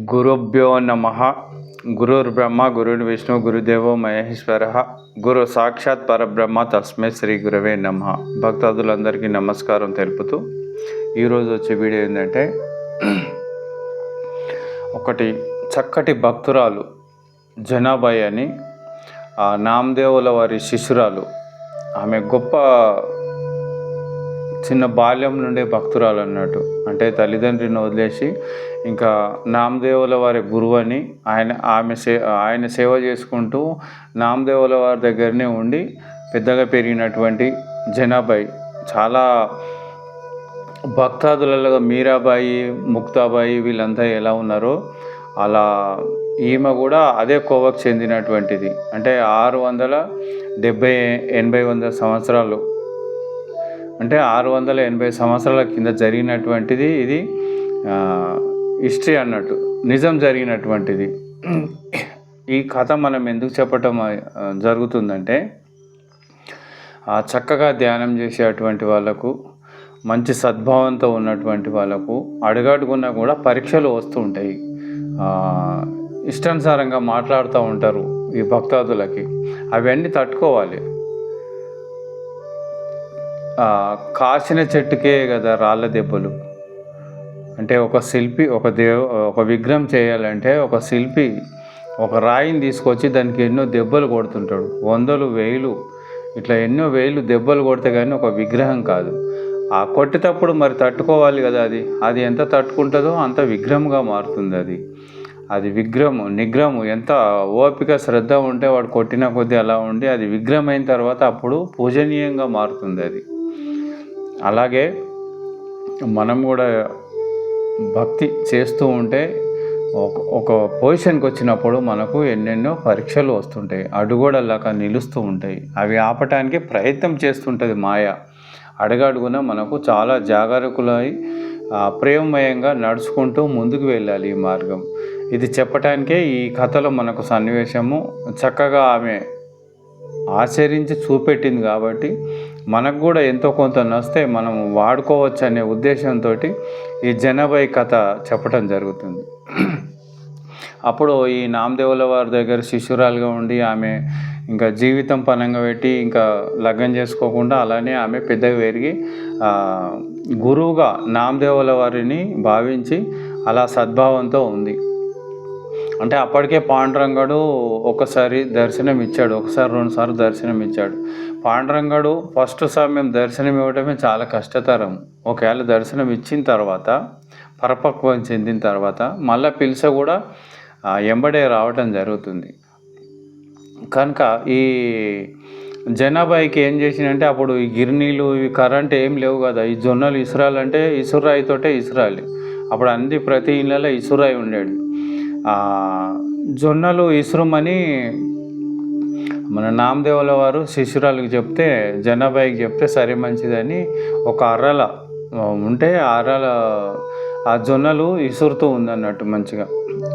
గురుభ్యో నమ. గురుర్బ్రహ్మ గురుర్ విష్ణు గురుదేవో మహేశ్వర. గురు సాక్షాత్ పరబ్రహ్మ తస్మై శ్రీ గురవే నమ. భక్తాదులందరికీ నమస్కారం తెలుపుతూ ఈరోజు వచ్చే వీడియో ఏంటంటే ఒకటి చక్కటి భక్తురాలు జనాబాయి అని ఆ నామదేవుల వారి శిశురాలు ఆమె గొప్ప చిన్న బాల్యం నుండే భక్తురాలు అన్నట్టు. అంటే తల్లిదండ్రిని వదిలేసి ఇంకా నామదేవుల వారి గురువు అని ఆయన ఆమె సే ఆయన సేవ చేసుకుంటూ నామదేవుల వారి దగ్గరనే ఉండి పెద్దగా పెరిగినటువంటి జనాబాయి చాలా భక్తాదులలో మీరాబాయి ముక్తాబాయి వీళ్ళంతా ఎలా ఉన్నారో అలా ఈమె కూడా అదే కోవకు చెందినటువంటిది. అంటే ఆరు వందల డెబ్బై ఎనభై వందల సంవత్సరాలు అంటే ఆరు వందల ఎనభై సంవత్సరాల కింద జరిగినటువంటిది ఇది. హిస్టరీ అన్నట్టు నిజం జరిగినటువంటిది. ఈ కథ మనం ఎందుకు చెప్పటం జరుగుతుందంటే ఆ చక్కగా ధ్యానం చేసేటువంటి వాళ్ళకు మంచి సద్భావంతో ఉన్నటువంటి వాళ్ళకు అడుగడుగున్నా కూడా పరీక్షలు వస్తూ ఉంటాయి. ఇష్టానుసారంగా మాట్లాడుతూ ఉంటారు ఈ భక్తాదులకి. అవన్నీ తట్టుకోవాలి. కాసిన చెట్టుకే కదా రాళ్ళ దెబ్బలు. అంటే ఒక శిల్పి ఒక దేవ ఒక విగ్రహం చేయాలంటే ఒక శిల్పి ఒక రాయిని తీసుకొచ్చి దానికి ఎన్నో దెబ్బలు కొడుతుంటాడు. వందలు వేలు ఇట్లా ఎన్నో వేలు దెబ్బలు కొడితే కానీ ఒక విగ్రహం కాదు. ఆ కొట్టేటప్పుడు మరి తట్టుకోవాలి కదా అది? అది ఎంత తట్టుకుంటుందో అంత విగ్రహంగా మారుతుంది అది. అది విగ్రహము నిగ్రహము. ఎంత ఓపిక శ్రద్ధ ఉంటే వాడు కొట్టిన కొద్దీ అలా ఉండి అది విగ్రహం అయిన తర్వాత అప్పుడు పూజనీయంగా మారుతుంది అది. అలాగే మనం కూడా భక్తి చేస్తూ ఉంటే ఒక ఒక పొజిషన్కి వచ్చినప్పుడు మనకు ఎన్నెన్నో పరీక్షలు వస్తుంటాయి అడుగోడల్లాక నిలుస్తూ ఉంటాయి. అవి ఆపటానికి ప్రయత్నం చేస్తుంటుంది మాయ. అడుగడుగున మనకు చాలా జాగరూకులై ప్రేమమయంగా నడుచుకుంటూ ముందుకు వెళ్ళాలి ఈ మార్గం. ఇది చెప్పటానికే ఈ కథలో మనకు సన్నివేశము చక్కగా ఆమె ఆచరించి చూపెట్టింది కాబట్టి మనకు కూడా ఎంతో కొంత నస్తే మనం వాడుకోవచ్చు అనే ఉద్దేశంతో ఈ జనబాయి కథ చెప్పటం జరుగుతుంది. అప్పుడు ఈ నామదేవుల వారి దగ్గర శిష్యురాలుగా ఉండి ఆమె ఇంకా జీవితం పనంగా పెట్టి ఇంకా లగ్నం చేసుకోకుండా అలానే ఆమె పెద్దగా పెరిగి గురువుగా నామదేవుల వారిని భావించి అలా సద్భావంతో ఉంది. అంటే అప్పటికే పాండురంగడు ఒకసారి దర్శనం ఇచ్చాడు ఒకసారి రెండుసార్లు దర్శనం ఇచ్చాడు పాండురంగడు ఫస్ట్ సమయం దర్శనం ఇవ్వడమే చాలా కష్టతరం. ఒకవేళ దర్శనం ఇచ్చిన తర్వాత పరపక్వం చెందిన తర్వాత మళ్ళీ పిలిచ కూడా ఎంబడే రావటం జరుగుతుంది. కనుక ఈ జనాభాకి ఏం చేసినంటే అప్పుడు ఈ గిర్నీలు ఇవి కరెంట్ ఏం లేవు కదా. ఈ జొన్నలు ఇసురాలంటే ఇసురాయితోటే ఇసురాలి. అప్పుడు అన్ని ప్రతి ఇళ్ళలో ఇసురాయి ఉండేది. జొన్నలు ఇసురమని మన నామదేవుల వారు శిష్యురాలకు చెప్తే జనాభాయికి చెప్తే సరే మంచిదని ఒక అర్రల ఉంటే ఆ అర్రల ఆ జొన్నలు ఇసురుతూ ఉందన్నట్టు మంచిగా.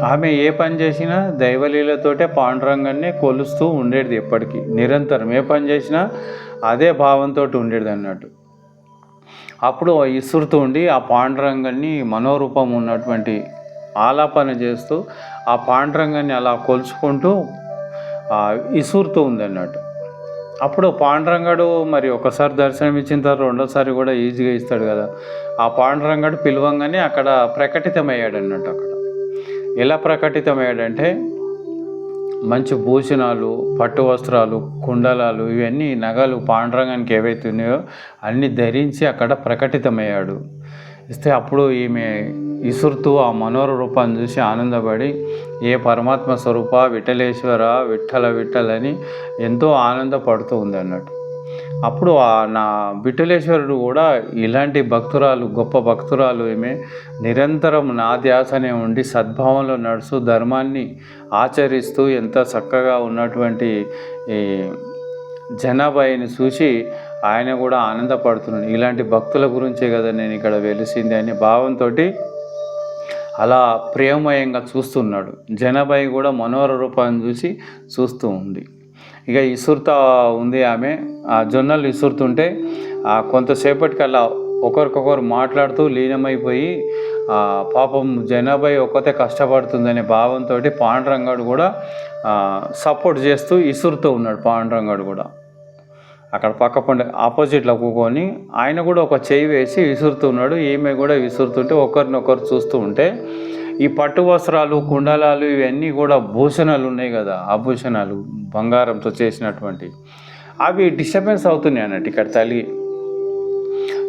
ఆమె ఏ పని చేసినా దైవలీలతోటే పాండురంగాన్ని కొలుస్తూ ఉండేది ఎప్పటికీ. నిరంతరం ఏ పని చేసినా అదే భావంతో ఉండేది అన్నట్టు. అప్పుడు ఇసురుతూ ఉండి ఆ పాండురంగాన్ని మనోరూపం ఉన్నటువంటి ఆలాపన చేస్తూ ఆ పాండురంగాన్ని అలా కొలుచుకుంటూ ఇసురుతూ ఉందన్నట్టు. అప్పుడు పాండురంగడు మరి ఒకసారి దర్శనం ఇచ్చిన తర్వాత రెండోసారి కూడా ఈజీగా ఇస్తాడు కదా. ఆ పాండురంగడు పిలవంగానే అక్కడ ప్రకటితమయ్యాడు అన్నట్టు అక్కడ. ఎలా ప్రకటితమయ్యాడంటే మంచి భూషణాలు పట్టు వస్త్రాలు కుండలాలు ఇవన్నీ నగలు పాండురంగానికి ఏవైతే ఉన్నాయో అన్నీ ధరించి అక్కడ ప్రకటితమయ్యాడు. ఇస్తే అప్పుడు ఈమె ఇసురుతూ ఆ మనోహర రూపాన్ని చూసి ఆనందపడి ఏ పరమాత్మ స్వరూప విఠలేశ్వర విఠల విఠలని ఎంతో ఆనందపడుతూ ఉంది అన్నట్టు. అప్పుడు ఆ నా విఠలేశ్వరుడు కూడా ఇలాంటి భక్తురాలు గొప్ప భక్తురాలు ఈమె నిరంతరం నా ధ్యాసనే ఉండి సద్భావంలో నడుస్తూ ధర్మాన్ని ఆచరిస్తూ ఎంత చక్కగా ఉన్నటువంటి ఈ జనాభాయిని చూసి ఆయన కూడా ఆనందపడుతున్నాడు. ఇలాంటి భక్తుల గురించే కదా నేను ఇక్కడ వెలిసింది అనే భావంతో అలా ప్రేమమయంగా చూస్తున్నాడు. జనబాయి కూడా మనోహర రూపాన్ని చూసి చూస్తూ ఉంది. ఇక ఇసురుతా ఉంది ఆమె. ఆ జొన్నలు ఇసురుతుంటే కొంతసేపటికల్లా కొంతసేపటికి అలా ఒకరికొకరు మాట్లాడుతూ లీనమైపోయి పాపం జనాభా ఒక్కతే కష్టపడుతుందనే భావంతో పాండురంగాడు కూడా సపోర్ట్ చేస్తూ ఇసురుతూ ఉన్నాడు పాండురంగాడు కూడా. అక్కడ పక్క పండు ఆపోజిట్లో కూకొని ఆయన కూడా ఒక చేయి వేసి విసురుతున్నాడు. ఈమె కూడా విసురుతుంటే ఒకరినొకరు చూస్తూ ఉంటే ఈ పట్టు వస్త్రాలు కుండలాలు ఇవన్నీ కూడా భూషణాలు ఉన్నాయి కదా ఆభూషణాలు బంగారంతో చేసినటువంటి. అవి డిస్టర్బెన్స్ అవుతున్నాయి అన్నట్టు ఇక్కడ తల్లి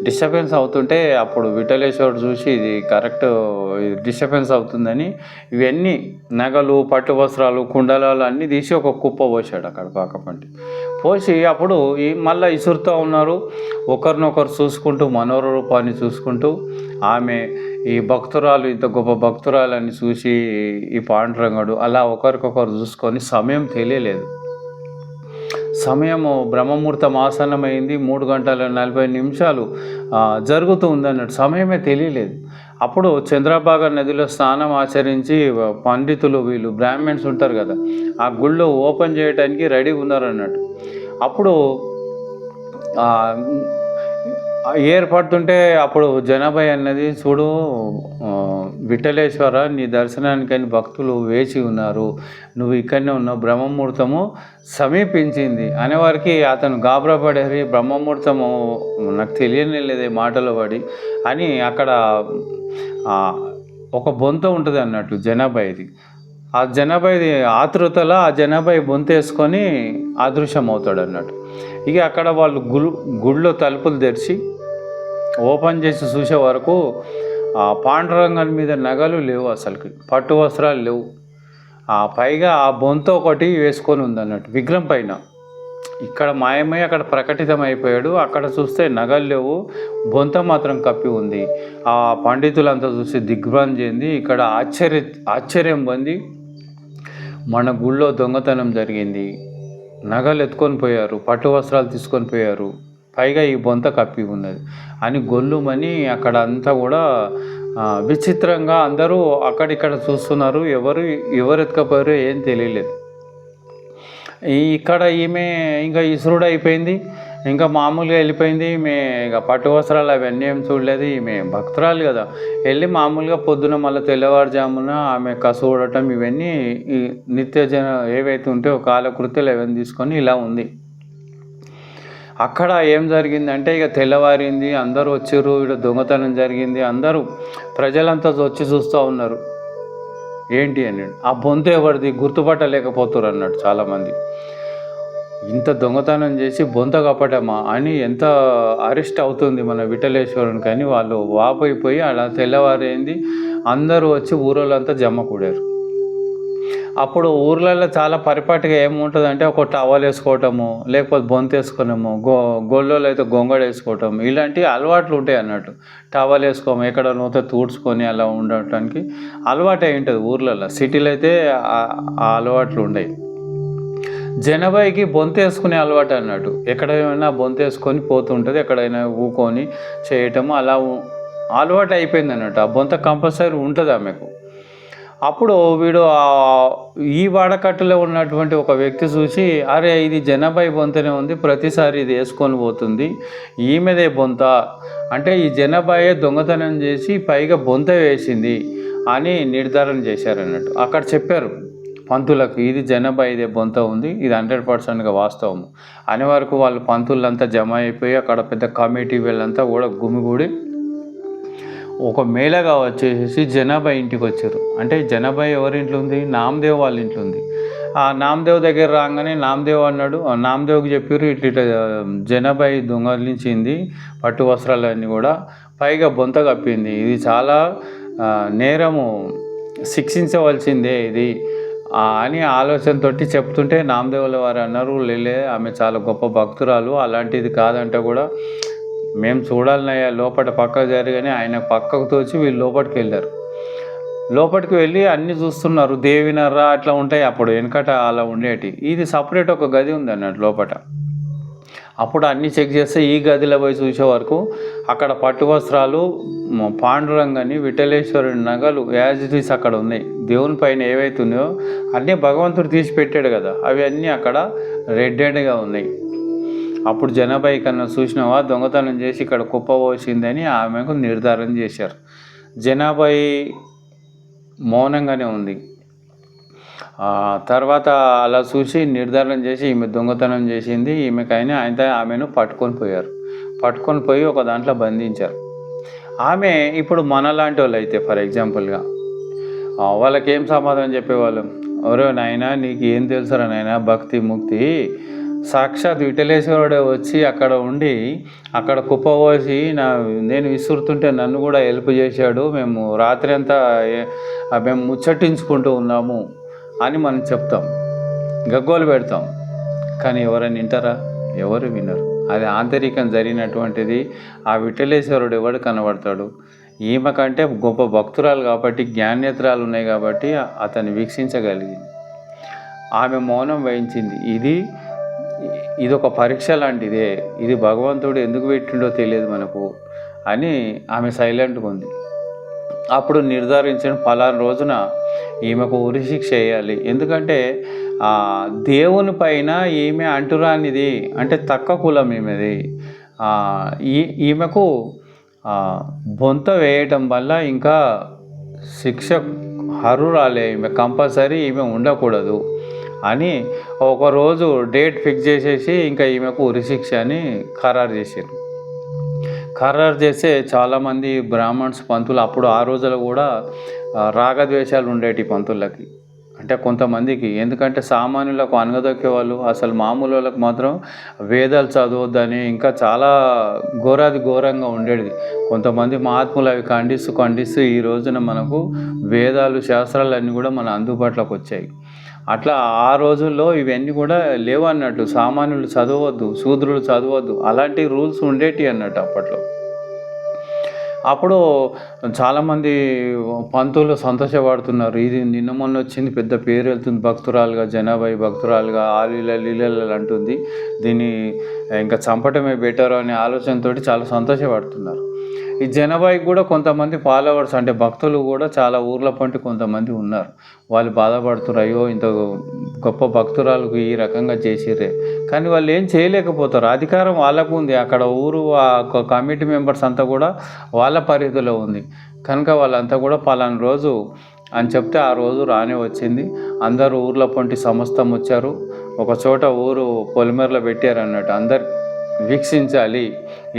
డిస్టర్బెన్స్ అవుతుంటే అప్పుడు విఠలేశ్వరుడు చూసి ఇది కరెక్ట్ డిస్టర్బెన్స్ అవుతుందని ఇవన్నీ నగలు పట్టు వస్త్రాలు కుండలాలు అన్నీ తీసి ఒక కుప్ప పోసాడు అక్కడ పాకపంటి పోసి అప్పుడు ఈ మళ్ళీ ఇసురుతూ ఉన్నారు. ఒకరినొకరు చూసుకుంటూ మనోహర రూపాన్ని చూసుకుంటూ ఆమె ఈ భక్తురాలు ఇంత గొప్ప భక్తురాలని చూసి ఈ పాండురంగుడు అలా ఒకరికొకరు చూసుకొని సమయం తెలియలేదు. సమయము బ్రహ్మముహూర్తం ఆసన్నమైంది మూడు గంటల నలభై నిమిషాలు జరుగుతూ ఉందన్నట్టు సమయమే తెలియలేదు. అప్పుడు చంద్రభాగ నదిలో స్నానం ఆచరించి పండితులు వీళ్ళు బ్రాహ్మణ్స్ ఉంటారు కదా ఆ గుళ్ళు ఓపెన్ చేయడానికి రెడీ ఉన్నారు అన్నట్టు అప్పుడు ఏర్పడుతుంటే అప్పుడు జనాభా అన్నది చూడు విఠలేశ్వర నీ దర్శనానికని భక్తులు వేచి ఉన్నారు. నువ్వు ఇక్కడనే ఉన్నావు బ్రహ్మముహూర్తము సమీపించింది అనేవారికి అతను గాబరాపడేరి. బ్రహ్మముహూర్తము నాకు తెలియనే లేదే మాటలు పడి అని అక్కడ ఒక బొంత ఉంటుంది అన్నట్టు జనాభా ఇది ఆ జనాభాది ఆతృతలో ఆ జనాభా బొంత వేసుకొని అదృశ్యం అవుతాడు అన్నట్టు. ఇక అక్కడ వాళ్ళు గుళ్ళు గుళ్ళో తలుపులు తెరిచి ఓపెన్ చేసి చూసే వరకు ఆ పాండురంగం మీద నగలు లేవు అసలుకి. పట్టు వస్త్రాలు లేవు. ఆ పైగా ఆ బొంత ఒకటి వేసుకొని ఉంది అన్నట్టు విగ్రహం పైన. ఇక్కడ మాయమై అక్కడ ప్రకటితం అయిపోయాడు అక్కడ చూస్తే నగలు లేవు బొంత మాత్రం కప్పి ఉంది. ఆ పండితులంతా చూసి దిగ్భ్రాంతి చెంది ఇక్కడ ఆశ్చర్య ఆశ్చర్యం పొంది మన గుళ్ళో దొంగతనం జరిగింది. నగలు ఎత్తుకొని పోయారు పట్టు వస్త్రాలు తీసుకొని పోయారు. పైగా ఈ బొంత కప్పి ఉన్నది. అని గొల్లుమని అక్కడ అంతా కూడా విచిత్రంగా అందరూ అక్కడిక్కడ చూస్తున్నారు. ఎవరు ఎవరు ఎత్తుకపోయారో ఏం తెలియలేదు. ఇక్కడ ఈమె ఇంకా ఇసురుడు అయిపోయింది ఇంకా మామూలుగా వెళ్ళిపోయింది. ఈమె ఇక పట్టు వస్త్రాలు అవన్నీ ఏం చూడలేదు. ఈమె భక్తురాలు కదా. వెళ్ళి మామూలుగా పొద్దున మళ్ళీ తెల్లవారుజామున ఆమె కసువడటం ఇవన్నీ ఈ నిత్య జన ఏవైతే ఉంటాయో కాలకృత్యాలు అవన్నీ తీసుకొని ఇలా ఉంది. అక్కడ ఏం జరిగిందంటే ఇక తెల్లవారింది అందరూ వచ్చారు ఇక్కడ దొంగతనం జరిగింది అందరూ ప్రజలంతా వచ్చి చూస్తూ ఉన్నారు. ఏంటి అని. ఆ బొంత ఎవరిది? గుర్తుపట్టలేకపోతారు అన్నాడు చాలామంది. ఇంత దొంగతనం చేసి బొంత కప్పటమా అని ఎంత అరెస్ట్ అవుతుంది మన విఠలేశ్వరుని కానీ వాళ్ళు వాపోయిపోయి అలా తెల్లవారైంది అందరూ వచ్చి ఊరోళ్ళంతా జమ కూడారు. అప్పుడు ఊర్లలో చాలా పరిపాటిగా ఏముంటుంది అంటే ఒక టవల్ వేసుకోవటము లేకపోతే బొంత వేసుకోవడము గో గొల్లోలు అయితే గొంగడ వేసుకోవటం ఇలాంటి అలవాట్లు ఉంటాయి అన్నట్టు. టవల్ వేసుకోము ఎక్కడ నూత తూడ్చుకొని అలా ఉండటానికి అలవాటు అయి ఉంటుంది ఊర్లలో. సిటీలో అయితే ఆ- అలవాట్లు ఉండవు జనభాయికి బొంత వేసుకునే అలవాటు అన్నట్టు. ఎక్కడైనా బొంత వేసుకొని పోతుంటుంది ఎక్కడైనా ఊకొని చేయటము అలా అలవాటు అయిపోయింది అన్నట్టు. ఆ బొంత కంపల్సరీ ఉంటుంది ఆమెకు. అప్పుడు వీడు ఈ వాడకట్టులో ఉన్నటువంటి ఒక వ్యక్తి చూసి అరే ఇది జనాభా బొంతనే ఉంది ప్రతిసారి ఇది వేసుకొని పోతుంది ఈమెదే బొంత. అంటే ఈ జనాభాయే దొంగతనం చేసి పైగా బొంత వేసింది అని నిర్ధారణ చేశారన్నట్టు. అక్కడ చెప్పారు పంతులకు ఇది జనాభా ఇదే బొంత ఉంది ఇది హండ్రెడ్ పర్సెంట్గా వాస్తవం అనే వరకు వాళ్ళు పంతులంతా జమ అయిపోయి అక్కడ పెద్ద కమిటీ వీళ్ళంతా కూడా గుమిగూడి ఒక మేళగా వచ్చేసి జనాభా ఇంటికి వచ్చారు. అంటే జనాభా ఎవరి ఇంట్లో ఉంది? నామదేవ్ వాళ్ళ ఇంట్లో ఉంది. ఆ నామదేవ్ దగ్గర రాగానే నామదేవ్ అన్నాడు. ఆ నామదేవ్కి చెప్పారు ఇట్లా ఇట్లా జనాభా దొంగలించింది పట్టు వస్త్రాలన్నీ కూడా. పైగా బొంత కప్పింది. ఇది చాలా నేరము శిక్షించవలసిందే ఇది. అని ఆలోచనతోటి చెప్తుంటే నామదేవుల వారు అన్నారు లేలే ఆమె చాలా గొప్ప భక్తురాలు. అలాంటిది కాదంటే కూడా. మేము చూడాలనయ్యా లోపల పక్కకు జరగని ఆయన పక్కకు తోచి వీళ్ళు లోపలికి వెళ్ళారు. లోపలికి వెళ్ళి అన్నీ చూస్తున్నారు. దేవినర్రా అట్లా ఉంటాయి. అప్పుడు వెనకట అలా ఉండేటి. ఇది సపరేట్ ఒక గది ఉంది అన్నట్టు లోపల అప్పుడు అన్నీ చెక్ చేస్తే ఈ గదిలో పోయి చూసే వరకు అక్కడ పట్టు వస్త్రాలు పాండురంగని విఠలేశ్వరుని నగలు యాజ్ ఇట్ ఈస్ అక్కడ ఉన్నాయి. దేవుని పైన ఏవైతుందో అన్నీ భగవంతుడు తీసి పెట్టాడు కదా. అవి అన్నీ అక్కడ రెడ్ రెడ్గా ఉన్నాయి. అప్పుడు జనాభా కన్నా చూసినావా? దొంగతనం చేసి ఇక్కడ కుప్ప పోసిందని ఆమెకు నిర్ధారణ చేశారు. జనాభాయి మౌనంగానే ఉంది. తర్వాత అలా చూసి నిర్ధారణ చేసి ఈమె దొంగతనం చేసింది. ఈమెకైనా ఆయన ఆమెను పట్టుకొని పోయారు. పట్టుకొని పోయి ఒక దాంట్లో బంధించారు. ఆమె ఇప్పుడు మనలాంటి వాళ్ళు అయితే ఫర్ ఎగ్జాంపుల్గా వాళ్ళకేం సమాధానం చెప్పేవాళ్ళు? ఒరే నాయనా నీకు ఏం తెలుసురా నాయన? భక్తి ముక్తి సాక్షాత్ విఠలేశ్వరుడే వచ్చి అక్కడ ఉండి అక్కడ కుప్పపోసి నా నేను విసురుతుంటే నన్ను కూడా హెల్ప్ చేశాడు. మేము రాత్రి అంతా మేము ముచ్చటించుకుంటూ ఉన్నాము అని మనం చెప్తాం. గగ్గోలు పెడతాం. కానీ ఎవరైనా వింటారా? ఎవరు వినరు. అది ఆంతరికం జరిగినటువంటిది. ఆ విఠలేశ్వరుడు ఎవడు కనబడతాడు? ఈమె కంటే గొప్ప భక్తురాలు కాబట్టి జ్ఞానేత్రాలు ఉన్నాయి కాబట్టి అతన్ని వీక్షించగలిగింది. ఆమె మౌనం వహించింది. ఇది ఇది ఒక పరీక్ష లాంటిదే. ఇది భగవంతుడు ఎందుకు పెట్టిండో తెలియదు మనకు. అని ఆమె సైలెంట్గా ఉంది. అప్పుడు నిర్ధారించిన ఫలానా రోజున ఈమెకు ఉరిశిక్ష వేయాలి. ఎందుకంటే దేవుని పైన ఈమె అంటురానిది. అంటే తక్కువ కులం ఈమెది. ఈ ఈమెకు బొంత వేయటం వల్ల ఇంకా శిక్ష హరురాలే ఈమె. కంపల్సరీ ఈమె ఉండకూడదు. అని ఒకరోజు డేట్ ఫిక్స్ చేసేసి ఇంకా ఈమెకు ఉరిశిక్ష అని ఖరారు చేశారు ఖరారు చేస్తే చాలామంది బ్రాహ్మణ్స్ పంతులు అప్పుడు ఆ రోజుల్లో కూడా రాగద్వేషాలు ఉండేటి పంతులకి. అంటే కొంతమందికి ఎందుకంటే సామాన్యులకు అనగదొక్కే వాళ్ళు అసలు మామూలు వాళ్ళకి మాత్రం వేదాలు చదవద్దని ఇంకా చాలా ఘోరాది ఘోరంగా ఉండేది కొంతమంది మహాత్ములు అవి ఖండిస్తూ ఖండిస్తూ ఈ రోజున మనకు వేదాలు శాస్త్రాలు అన్నీ కూడా మన అందుబాటులోకి వచ్చాయి. అట్లా ఆ రోజుల్లో ఇవన్నీ కూడా లేవు అన్నట్టు. సామాన్యులు చదవద్దు శూద్రులు చదవద్దు. అలాంటి రూల్స్ ఉండేటి అన్నట్టు అప్పట్లో. అప్పుడు చాలామంది పంతులు సంతోషపడుతున్నారు. ఇది నిన్న మొన్న వచ్చింది పెద్ద పేరు వెళ్తుంది భక్తురాలుగా జనాభా భక్తురాలుగా ఆలీల లీలలు అంటుంది. దీన్ని ఇంకా చంపటమే బెటర్ అనే ఆలోచనతోటి చాలా సంతోషపడుతున్నారు. ఈ జనాభాకి కూడా కొంతమంది ఫాలోవర్స్ అంటే భక్తులు కూడా చాలా ఊర్ల పంటి కొంతమంది ఉన్నారు. వాళ్ళు బాధపడుతున్నారు అయ్యో ఇంత గొప్ప భక్తురాలకు ఈ రకంగా చేసిర్రే. కానీ వాళ్ళు ఏం చేయలేకపోతారు. అధికారం వాళ్ళకు ఉంది. అక్కడ ఊరు ఆ కమిటీ మెంబర్స్ అంతా కూడా వాళ్ళ పరిధిలో ఉంది. కనుక వాళ్ళంతా కూడా పలానా రోజు అని చెప్తే ఆ రోజు రానే వచ్చింది. అందరూ ఊర్ల పొంటి సమస్తం వచ్చారు. ఒక చోట ఊరు పొలిమేరలో పెట్టారు అన్నట్టు అందరు వీక్షించాలి.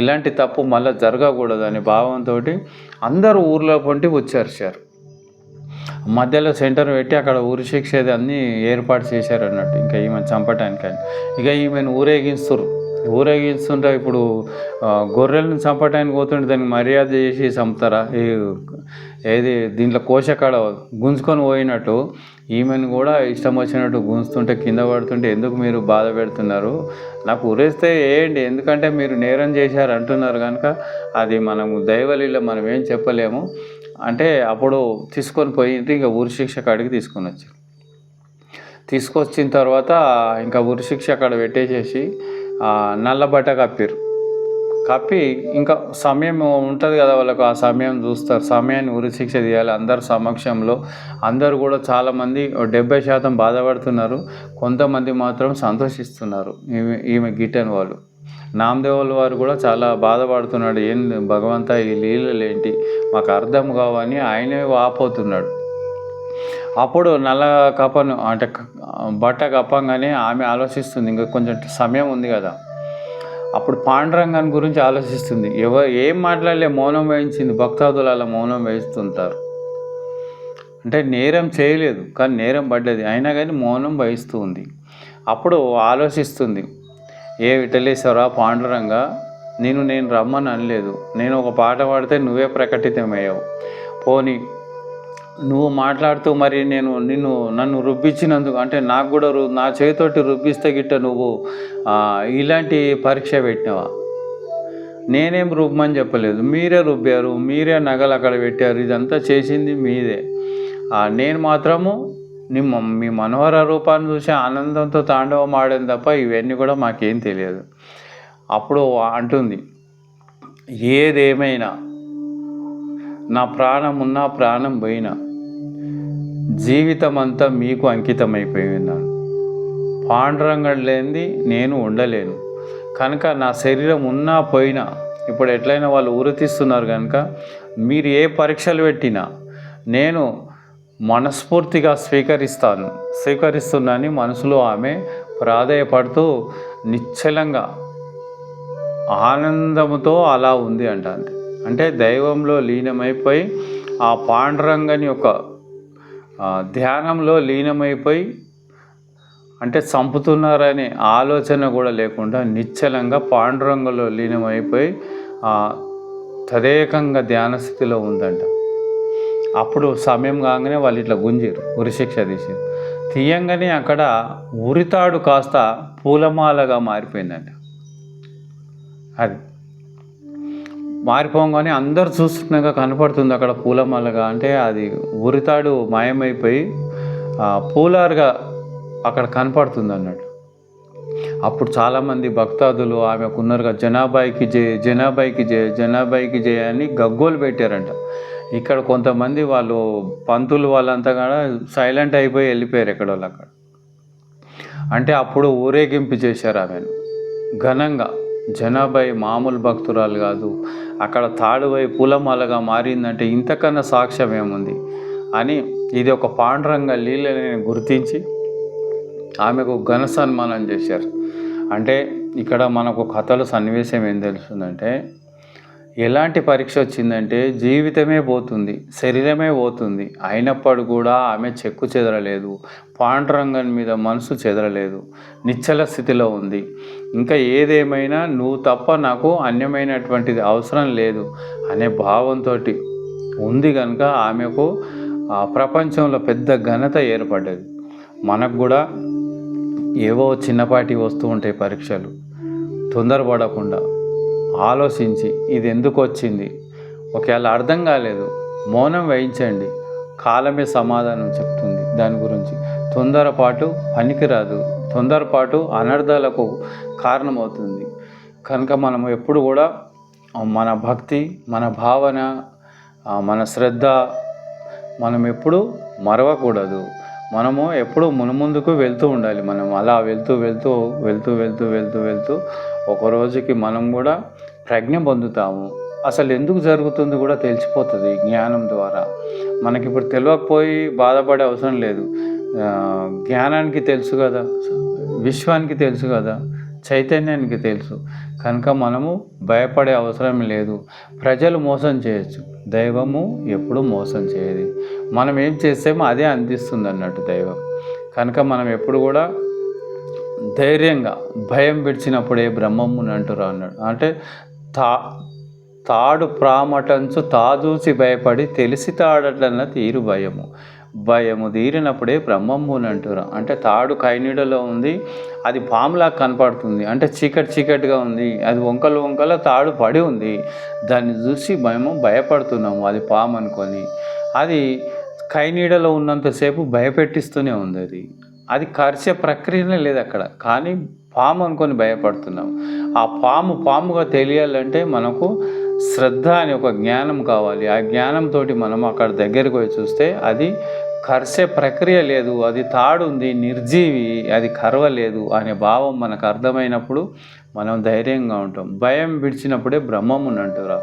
ఇలాంటి తప్పు మళ్ళీ జరగకూడదు అనే భావంతో అందరూ ఊర్లో పొంటి వచ్చారు సార్. మధ్యలో సెంటర్ పెట్టి అక్కడ ఊరి శిక్ష అన్నీ ఏర్పాటు చేశారు అన్నట్టు. ఇంకా ఈమె చంపటానికని. ఇక ఈమెను ఊరేగిస్తురు ఊరేగిస్తుంటే ఇప్పుడు గొర్రెలను చంపటానికి పోతుంటే దానికి మర్యాద చేసి చంపుతారా? ఈ ఏది దీంట్లో కోశకాడ గుంజుకొని పోయినట్టు ఈమెను కూడా ఇష్టం వచ్చినట్టు గుంజుతుంటే కింద పడుతుంటే ఎందుకు మీరు బాధ పెడుతున్నారు? నాకు ఉరేస్తే వేయండి ఎందుకంటే మీరు నేరం చేశారు అంటున్నారు కనుక అది మనము దైవలీలో మనం ఏం చెప్పలేము. అంటే అప్పుడు తీసుకొని పోయి ఇంకా ఊరి శిక్ష కాడికి తీసుకొని వచ్చారు. తీసుకొచ్చిన తర్వాత ఇంకా ఉరి శిక్ష అక్కడ పెట్టేసేసి నల్ల బట్ట కప్పారు కప్పి ఇంకా సమయం ఉంటుంది కదా వాళ్ళకు ఆ సమయం చూస్తారు. సమయాన్ని ఉరి శిక్ష తీయాలి. అందరి సమక్షంలో అందరూ కూడా చాలామంది డెబ్బై శాతం బాధపడుతున్నారు. కొంతమంది మాత్రం సంతోషిస్తున్నారు. ఈమె ఈమె గిటన్ వాళ్ళు. నామదేవుల వారు కూడా చాలా బాధపడుతున్నాడు. ఏం భగవంత ఈ లీలలు ఏంటి? మాకు అర్థం కావని ఆయనే వాపోతున్నాడు. అప్పుడు నల్ల కప్పను అంటే బట్ట కప్పంగానే ఆమె ఆలోచిస్తుంది. ఇంకా కొంచెం సమయం ఉంది కదా. అప్పుడు పాండురంగన్ గురించి ఆలోచిస్తుంది. ఎవరు ఏం మాట్లాడలే మౌనం వహించింది భక్తాదులు అలా మౌనం వహిస్తుంటారు అంటే నేరం చేయలేదు కానీ నేరం పడ్డది అయినా కానీ మౌనం వహిస్తూ ఉంది. అప్పుడు ఆలోచిస్తుంది ఏ విఠలేశ్వర పాండురంగ నేను నేను రమ్మని అనలేదు. నేను ఒక పాట పాడితే నువ్వే ప్రకటితమయ్యావు. పోనీ నువ్వు మాట్లాడుతూ మరి నేను నిన్ను నన్ను రుబ్బించినందుకు అంటే నాకు కూడా రు నా చేతితోటి రుబ్బిస్తే గిట్ట నువ్వు ఇలాంటి పరీక్ష పెట్టినావా? నేనేం రుబ్బమని చెప్పలేదు. మీరే రుబ్బారు మీరే నగలు అక్కడ పెట్టారు ఇదంతా చేసింది మీదే. నేను మాత్రము నిమ్మ మీ మనోహర రూపాన్ని చూసి ఆనందంతో తాండవం ఆడాను తప్ప ఇవన్నీ కూడా మాకేం తెలియదు. అప్పుడు అంటుంది ఏదేమైనా నా ప్రాణం ఉన్నా ప్రాణం పోయినా జీవితం అంతా మీకు అంకితమైపోయి ఉన్నాను పాండురంగం లేనిది నేను ఉండలేను. కనుక నా శరీరం ఉన్నా పోయినా ఇప్పుడు ఎట్లయినా వాళ్ళు ఊరతీస్తున్నారు కనుక మీరు ఏ పరీక్షలు పెట్టినా నేను మనస్ఫూర్తిగా స్వీకరిస్తాను. స్వీకరిస్తున్నానని మనసులో ఆమె ప్రాధేయపడుతూ నిశ్చలంగా ఆనందముతో అలా ఉంది అంట అంటే దైవంలో లీనమైపోయి ఆ పాండురంగని యొక్క ధ్యానంలో లీనమైపోయి అంటే చంపుతున్నారనే ఆలోచన కూడా లేకుండా నిశ్చలంగా పాండురంగంలో లీనమైపోయి తదేకంగా ధ్యాన స్థితిలో ఉందంట. అప్పుడు సమయం కాగానే వాళ్ళు ఇట్లా గుంజిరు ఉరిశిక్ష తీసారు తీయంగానే అక్కడ ఉరితాడు కాస్త పూలమాలగా మారిపోయిందంట. అది మారిపోగానే అందరు చూస్తున్నాక కనపడుతుంది అక్కడ పూలమాలగా. అంటే అది ఉరితాడు మాయమైపోయి ఆ, పూలారుగా అక్కడ కనపడుతుంది అన్నట్టు అప్పుడు చాలామంది భక్తాదులు ఆమెకు ఉన్నారుగా జనాభాయికి జయ జనాభాయికి జయ జనాభాయికి జయ అని గగ్గోలు పెట్టారంట. ఇక్కడ కొంతమంది వాళ్ళు పంతులు వాళ్ళంతా కూడా సైలెంట్ అయిపోయి వెళ్ళిపోయారు ఎక్కడ వాళ్ళు అక్కడ. అంటే అప్పుడు ఊరేగింపు చేశారు ఆమెను. ఘనంగా జనాభాయి మామూలు భక్తురాలు కాదు అక్కడ తాడువై పూలమాలగా మారిందంటే ఇంతకన్నా సాక్ష్యం ఏముంది? అని ఇది ఒక పాండురంగ లీలని గుర్తించి ఆమెకు ఘన సన్మానం చేశారు. అంటే ఇక్కడ మనకు కథలు సన్నివేశం ఏం తెలుస్తుందంటే ఎలాంటి పరీక్ష వచ్చిందంటే జీవితమే పోతుంది శరీరమే పోతుంది అయినప్పుడు కూడా ఆమె చెక్కు చెదరలేదు పాండురంగన్ మీద మనసు చెదరలేదు నిశ్చల స్థితిలో ఉంది. ఇంకా ఏదేమైనా నువ్వు తప్ప నాకు అన్యమైనటువంటిది అవసరం లేదు అనే భావంతో ఉంది కనుక ఆమెకు ఆ ప్రపంచంలో పెద్ద ఘనత ఏర్పడ్డది. మనకు కూడా ఏవో చిన్నపాటి వస్తూ ఉంటాయి పరీక్షలు. తొందరపడకుండా ఆలోచించి ఇది ఎందుకు వచ్చింది? ఒకవేళ అర్థం కాలేదు మౌనం వహించండి కాలమే సమాధానం చెప్తుంది దాని గురించి. తొందరపాటు పనికిరాదు. తొందరపాటు అనర్థాలకు కారణమవుతుంది. కనుక మనం ఎప్పుడు కూడా మన భక్తి మన భావన మన శ్రద్ధ మనం ఎప్పుడు మరవకూడదు. మనము ఎప్పుడు మునుముందుకు వెళ్తూ ఉండాలి. మనం అలా వెళ్తూ వెళ్తూ వెళ్తూ వెళ్తూ వెళ్తూ వెళ్తూ ఒక రోజుకి మనం కూడా ప్రజ్ఞ పొందుతాము. అసలు ఎందుకు జరుగుతుంది కూడా తెలిసిపోతుంది జ్ఞానం ద్వారా. మనకి ఇప్పుడు తెలియకపోయి బాధపడే అవసరం లేదు. జ్ఞానానికి తెలుసు కదా. విశ్వానికి తెలుసు కదా చైతన్యానికి తెలుసు. కనుక మనము భయపడే అవసరం లేదు. ప్రజలు మోసం చేయొచ్చు. దైవము ఎప్పుడు మోసం చేయదు. మనం ఏం చేస్తేమో అదే అందిస్తుంది అన్నట్టు దైవం. కనుక మనం ఎప్పుడు కూడా ధైర్యంగా భయం విడిచినప్పుడే బ్రహ్మముని అంటురా అన్నాడు. అంటే తా తాడు ప్రామటంచు తాదూసి భయపడి తెలిసి తాడట్లన్న తీరు భయము. భయము తీరినప్పుడే బ్రహ్మముని అంటారు. అంటే తాడు కైనీడలో ఉంది అది పాములా కనపడుతుంది. అంటే చీకటి చీకటిగా ఉంది అది వంకలు వంకల తాడు పడి ఉంది. దాన్ని చూసి మేము భయపడుతున్నాము అది పాము అనుకొని. అది కైనీడలో ఉన్నంతసేపు భయపెట్టిస్తూనే ఉంది అది. అది కరిచే ప్రక్రియనే లేదు అక్కడ. కానీ పాము అనుకొని భయపడుతున్నాం ఆ పాము పాముగా తెలియాలంటే మనకు శ్రద్ధ అనే ఒక జ్ఞానం కావాలి. ఆ జ్ఞానంతో మనం అక్కడ దగ్గరికి పోయి చూస్తే అది కరిసే ప్రక్రియ లేదు అది తాడు ఉంది నిర్జీవి అది కరవలేదు అనే భావం మనకు అర్థమైనప్పుడు మనం ధైర్యంగా ఉంటాం. భయం విడిచినప్పుడే బ్రహ్మముని అంటారు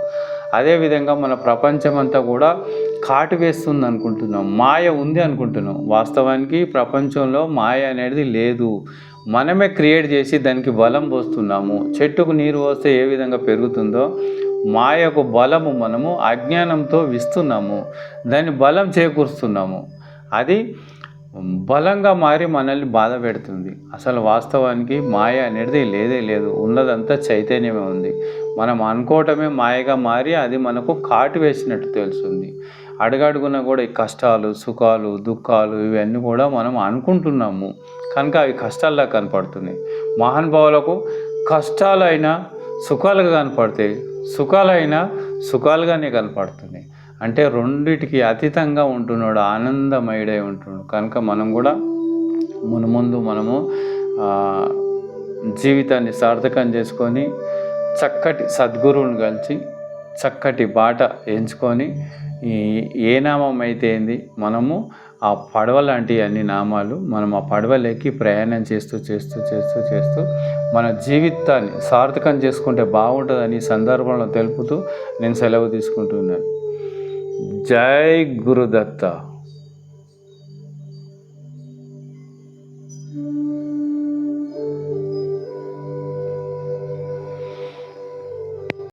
అదేవిధంగా మన ప్రపంచమంతా కూడా కాటు వేస్తుంది అనుకుంటున్నాం మాయ ఉంది అనుకుంటున్నాం. వాస్తవానికి ప్రపంచంలో మాయ అనేది లేదు. మనమే క్రియేట్ చేసి దానికి బలం పోస్తున్నాము. చెట్టుకు నీరు పోస్తే ఏ విధంగా పెరుగుతుందో మాయకు బలము మనము అజ్ఞానంతో విస్తున్నాము. దాన్ని బలం చేకూరుస్తున్నాము. అది బలంగా మారి మనల్ని బాధ పెడుతుంది. అసలు వాస్తవానికి మాయ అనేది లేదే లేదు. ఉన్నదంతా చైతన్యమే ఉంది. మనం అనుకోవటమే మాయగా మారి అది మనకు కాటు వేసినట్టు తెలుస్తుంది. అడుగడుగున కూడా ఈ కష్టాలు సుఖాలు దుఃఖాలు ఇవన్నీ కూడా మనం అనుకుంటున్నాము. కనుక అవి కష్టాల్లా కనపడుతున్నాయి. మహానుభావులకు కష్టాలైనా సుఖాలుగా కనపడతాయి. సుఖాలైనా సుఖాలుగానే కనపడుతున్నాయి. అంటే రెండిటికి అతీతంగా ఉంటున్నాడు ఆనందమయుడై ఉంటున్నాడు. కనుక మనం కూడా మునుముందు మనము జీవితాన్ని సార్థకం చేసుకొని చక్కటి సద్గురువుని కలిసి చక్కటి బాట ఎంచుకొని ఈ ఏ నామం అయితే ఏంది మనము ఆ పడవ లాంటి అన్ని నామాలు మనం ఆ పడవలెక్కి ప్రయాణం చేస్తూ చేస్తూ చేస్తూ చేస్తూ మన జీవితాన్ని సార్థకం చేసుకుంటే బాగుంటుందని సందర్భంలో తెలుపుతూ నేను సెలవు తీసుకుంటున్నాను. जय गुरुदत्ता।